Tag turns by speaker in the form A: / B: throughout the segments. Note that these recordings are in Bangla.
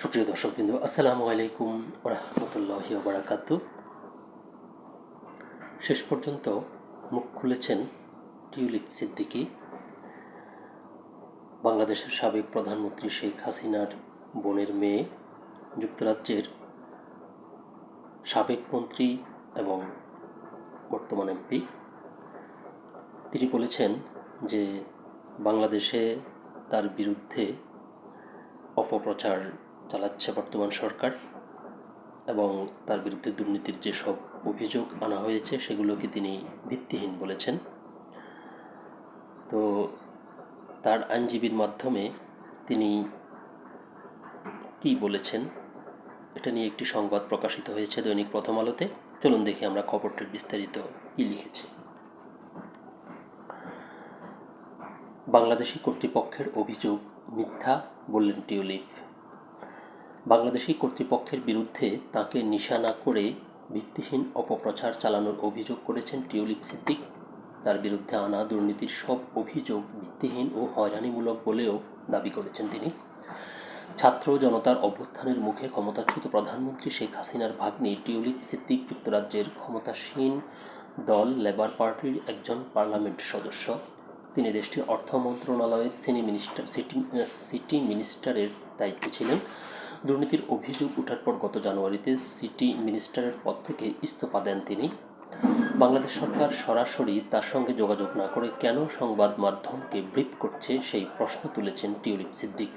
A: সুপ্রিয় দর্শকবৃন্দ, আসসালামু আলাইকুম রহমতুল্লাহ বারাকাত শেষ পর্যন্ত মুখ খুলেছেন টিউলিপ সিদ্দিকি। বাংলাদেশের সাবেক প্রধানমন্ত্রী শেখ হাসিনার বোনের মেয়ে, যুক্তরাজ্যের সাবেক মন্ত্রী এবং বর্তমান এমপি। তিনি বলেছেন যে বাংলাদেশে তার বিরুদ্ধে অপপ্রচার চালাচ্ছে বর্তমান সরকার এবং তার বিরুদ্ধে দুর্নীতির যেসব অভিযোগ আনা হয়েছে, সেগুলোকে তিনি ভিত্তিহীন বলেছেন। তো তার আইনজীবীর মাধ্যমে তিনি কি বলেছেন, এটা নিয়ে একটি সংবাদ প্রকাশিত হয়েছে দৈনিক প্রথম আলোতে। চলুন দেখি আমরা খবরটির বিস্তারিত কি লিখেছি। বাংলাদেশি কর্তৃপক্ষের অভিযোগ মিথ্যা, বললেন টিউলিপ। বাংলাদেশি কর্তৃপক্ষের বিরুদ্ধে তাকে নিশানা করে ভিত্তিহীন অপপ্রচার চালানোর অভিযোগ করেছেন টিউলিপ সিদ্দিক। তার বিরুদ্ধে আনা দুর্নীতির সব অভিযোগ ভিত্তিহীন ও হয়রানিমূলক বলেও দাবি করেছেন তিনি। ছাত্র জনতার অভ্যুত্থানের মুখে ক্ষমতাচ্যুত প্রধানমন্ত্রী শেখ হাসিনার ভাগ্নি টিউলিপ সিদ্দিক যুক্তরাজ্যের ক্ষমতাসীন দল লেবার পার্টির একজন পার্লামেন্ট সদস্য। তিনি দেশটির অর্থ মন্ত্রণালয়ের সিনি মিনিস্টার, সিটি সিটি মিনিস্টারের দায়িত্বে ছিলেন। দুর্নীতির অভিযোগ ওঠার পর গত জানুয়ারিতে সিটি মিনিস্টারের পদ থেকে ইস্তফা দেন তিনি। বাংলাদেশ সরকার সরাসরি তার সঙ্গে যোগাযোগ না করে কেন সংবাদ মাধ্যমকে ব্রিফ করছে সেই প্রশ্ন তুলেছেন টিউলিপ সিদ্দিক।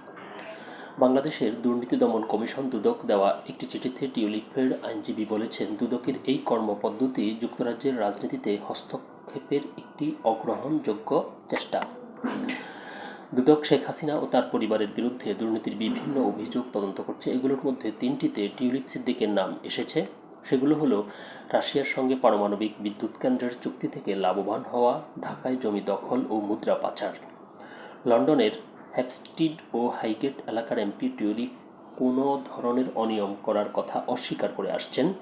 A: বাংলাদেশের দুর্নীতি দমন কমিশন দুদক দেওয়া একটি চিঠিতে টিউলিপের আইনজীবী বলেছেন, দুদকের এই কর্মপদ্ধতি যুক্তরাজ্যের রাজনীতিতে হস্তক্ষেপের একটি অগ্রহণযোগ্য চেষ্টা। দুদক শেখ হাসিনা ও তার পরিবারের বিরুদ্ধে দুর্নীতির বিভিন্ন অভিযোগ তদন্ত করছে। এগুলোর মধ্যে তিনটিতে টিউলিপ সিদ্দিকের নাম এসেছে। সেগুলো হলো, রাশিয়ার সঙ্গে পারমাণবিক বিদ্যুৎ কেন্দ্রের চুক্তি থেকে লাভবান হওয়া, ঢাকায় জমি দখল ও মুদ্রা পাচার। লন্ডনের হ্যাপস্টিড ও হাইগেট এলাকার এমপি টিউলিপ কোনো ধরনের অনিয়ম করার কথা অস্বীকার করে আসছেন।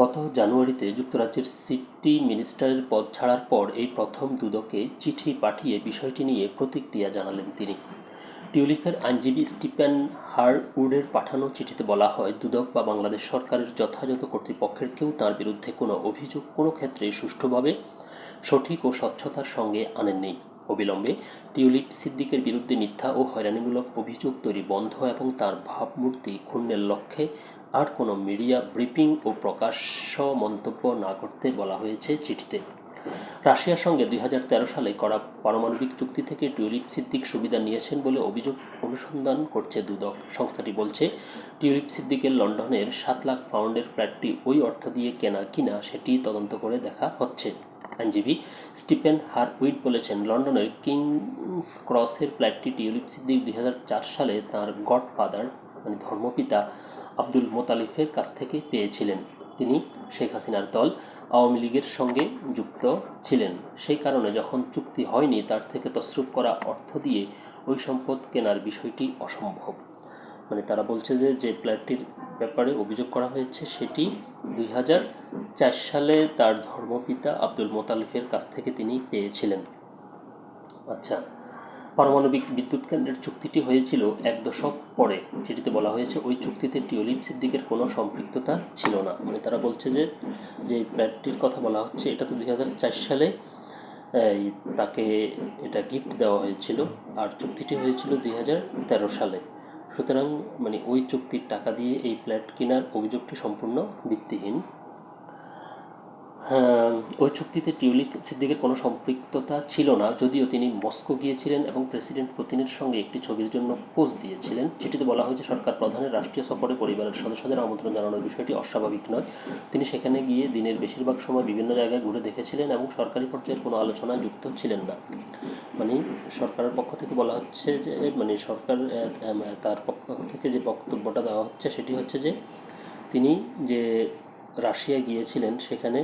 A: গত জানুয়ারিতে যুক্তরাজ্যের সিটি মিনিস্টারের পদ ছাড়ার পর এই প্রথম দুদকে চিঠি পাঠিয়ে বিষয়টি নিয়ে প্রতিক্রিয়া জানালেন তিনি। টিউলিফের আইনজীবী স্টিফেন হারউডের পাঠানো চিঠিতে বলা হয়, দুদক বা বাংলাদেশ সরকারের যথাযথ কর্তৃপক্ষের কেউ তার বিরুদ্ধে কোনো অভিযোগ কোনো ক্ষেত্রে সুষ্ঠুভাবে, সঠিক ও স্বচ্ছতার সঙ্গে আনেননি। অবিলম্বে টিউলিপ সিদ্দিকের বিরুদ্ধে মিথ্যা ও হয়রানিমূলক অভিযোগ তৈরি বন্ধ এবং তার ভাবমূর্তি ক্ষুণ্ণের লক্ষ্যে আর কোনো মিডিয়া ব্রিফিং ও প্রকাশ্য মন্তব্য না করতে বলা হয়েছে চিঠিতে। রাশিয়ার সঙ্গে দুই হাজার তেরো সালে করা পারমাণবিক চুক্তি থেকে টিউলিপ সিদ্দিক সুবিধা নিয়েছেন বলে অভিযোগ অনুসন্ধান করছে দুদক। সংস্থাটি বলছে, টিউলিপ সিদ্দিকের লন্ডনের সাত লাখ পাউন্ডের ফ্ল্যাটটি ওই অর্থ দিয়ে কেনা কিনা সেটি তদন্ত করে দেখা হচ্ছে। আইনজীবী স্টিফেন হারউইড বলেছেন লন্ডনের কিংস ক্রসের ফ্ল্যাটটি টিউলিপ সিদ্দিক দুই সালে তাঁর গডফাদার মানে ধর্মপিতা আব্দুল মোতালিফের কাছ থেকে পেয়েছিলেন তিনি শেখ হাসিনার দল আওয়ামী লীগের সঙ্গে যুক্ত ছিলেন সেই কারণে যখন চুক্তি হয়নি তার থেকে তসরুপ করা অর্থ দিয়ে ওই সম্পদ কেনার বিষয়টি অসম্ভব মানে তারা বলছে যে যে ফ্ল্যাটটির ব্যাপারে অভিযোগ করা হয়েছে সেটি দুই হাজার চার সালে তার ধর্মপিতা আব্দুল মোতালিফের কাছ থেকে তিনি পেয়েছিলেন। আচ্ছা পারমাণবিক বিদ্যুৎ কেন্দ্রের চুক্তিটি হয়েছিল এক দশক পরে, যেটিতে বলা হয়েছে ওই চুক্তিতে টিউলিপ সিদ্দিকের কোনো সম্পৃক্ততা ছিল না। মানে তারা বলছে যে যে ফ্ল্যাটটির কথা বলা হচ্ছে, এটা তো দুই হাজার চার সালে তাকে এটা গিফট দেওয়া হয়েছিল আর চুক্তিটি হয়েছিল দুই হাজার তেরো সালে। সুতরাং মানে ওই চুক্তির টাকা দিয়ে এই ফ্ল্যাট কেনার অভিযোগটি সম্পূর্ণ ভিত্তিহীন। ওই চুক্তিতে টিউলিপ সিদ্দিকের কোনো সম্পৃক্ততা ছিল না, যদিও তিনি মস্কো গিয়েছিলেন এবং প্রেসিডেন্ট পুতিনের সঙ্গে একটি ছবির জন্য পোজ দিয়েছিলেন। চিঠিতে বলা হয়েছে সরকার প্রধানের রাষ্ট্রীয় সফরে পরিবারের সদস্যদের আমন্ত্রণ জানানোর বিষয়টি অস্বাভাবিক নয়। তিনি সেখানে গিয়ে দিনের বেশিরভাগ সময় বিভিন্ন জায়গায় ঘুরে দেখেছিলেন এবং সরকারি পর্যায়ের কোনো আলোচনায় যুক্ত ছিলেন না। মানে সরকারের পক্ষ থেকে বলা হচ্ছে যে মানে সরকার তার পক্ষ থেকে যে বক্তব্যটা দেওয়া হচ্ছে, সেটি হচ্ছে যে, তিনি যে রাশিয়া গিয়েছিলেন, সেখানে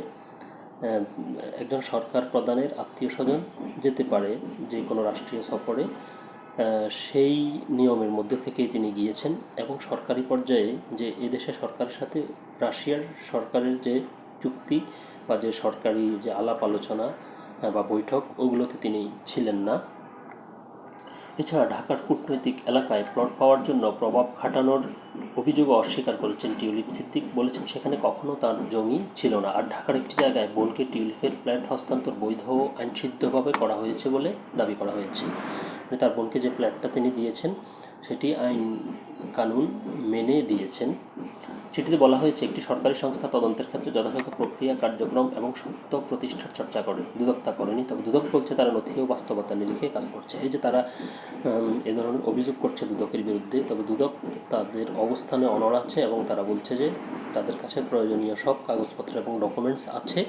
A: একজন সরকার প্রধানের আত্মীয় স্বজন যেতে পারে যে কোনো রাষ্ট্রীয় সফরে সেই নিয়মের মধ্যে থেকেই তিনি গিয়েছেন এবং সরকারি পর্যায়ে যে এদেশে সরকারের সাথে রাশিয়ার সরকারের যে চুক্তি বা যে সরকারি যে আলাপ আলোচনা বা বৈঠক, ওগুলোতে তিনি ছিলেন না। এছাড়া ঢাকার কূটনৈতিক এলাকায় প্লট পাওয়ার জন্য প্রভাব খাটানোর অভিযোগও অস্বীকার করেছেন টিউলিপ সিদ্দিক। বলেছেন, সেখানে কখনো তার জমি ছিল না আর ঢাকার একটি জায়গায় বোনকে টিউলিপের প্ল্যাট হস্তান্তর বৈধ ও আইনসিদ্ধভাবে করা হয়েছে বলে দাবি করা হয়েছে। মানে তার বোনকে যে প্ল্যাটটা তিনি দিয়েছেন সেটি আইন কানুন মেনে দিয়েছেন। চিঠিতে বলা হয়েছে, একটি সরকারি সংস্থা তদন্তের ক্ষেত্রে যথাযথ প্রক্রিয়া, কার্যক্রম এবং সত্য প্রতিষ্ঠার চর্চা করে দুদক তা করেনি। তবে দুদক বলছে, তারা নথি ও বাস্তবতা নিরিখে কাজ করছে। এই যে তারা এ ধরনের অভিযোগ করছে দুদকের বিরুদ্ধে, তবে দুদক তাদের অবস্থানে অনড় আছে এবং তারা বলছে যে, তাদের কাছে প্রয়োজনীয় সব কাগজপত্র এবং ডকুমেন্টস আছে।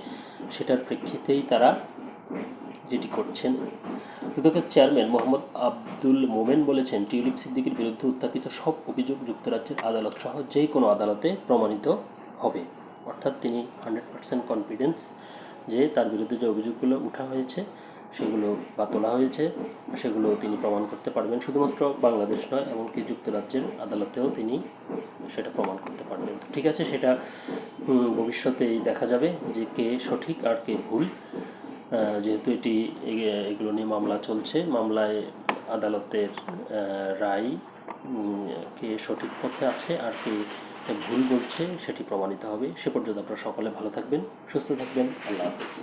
A: সেটার প্রেক্ষিতেই তারা যেটি করছেন দুদকের চেয়ারম্যান মোহাম্মদ আব্দুল মোমেন বলেছেন, টিউলিপ সিদ্দিকের বিরুদ্ধে উত্থাপিত সব অভিযোগ যুক্তরাজ্যের আদালত সহ যে কোনো আদালতে প্রমাণিত হবে। অর্থাৎ তিনি হান্ড্রেড পার্সেন্ট কনফিডেন্স যে তার বিরুদ্ধে যে অভিযোগগুলো উঠা হয়েছে, সেগুলো বা তোলা হয়েছে, সেগুলো তিনি প্রমাণ করতে পারবেন। শুধুমাত্র বাংলাদেশ নয়, এমনকি যুক্তরাজ্যের আদালতেও তিনি সেটা প্রমাণ করতে পারবেন। ঠিক আছে, সেটা ভবিষ্যতেই দেখা যাবে যে কে সঠিক আর কে ভুল। যেহেতু এটি এগুলো নিয়ে মামলা চলছে, মামলায় আদালতের রায় কে সঠিক পথে আছে আর কে ভুল বলছে সেটি প্রমাণিত হবে। সে পর্যন্ত আপনারা সকলে ভালো থাকবেন, সুস্থ থাকবেন। আল্লাহ হাফিজ।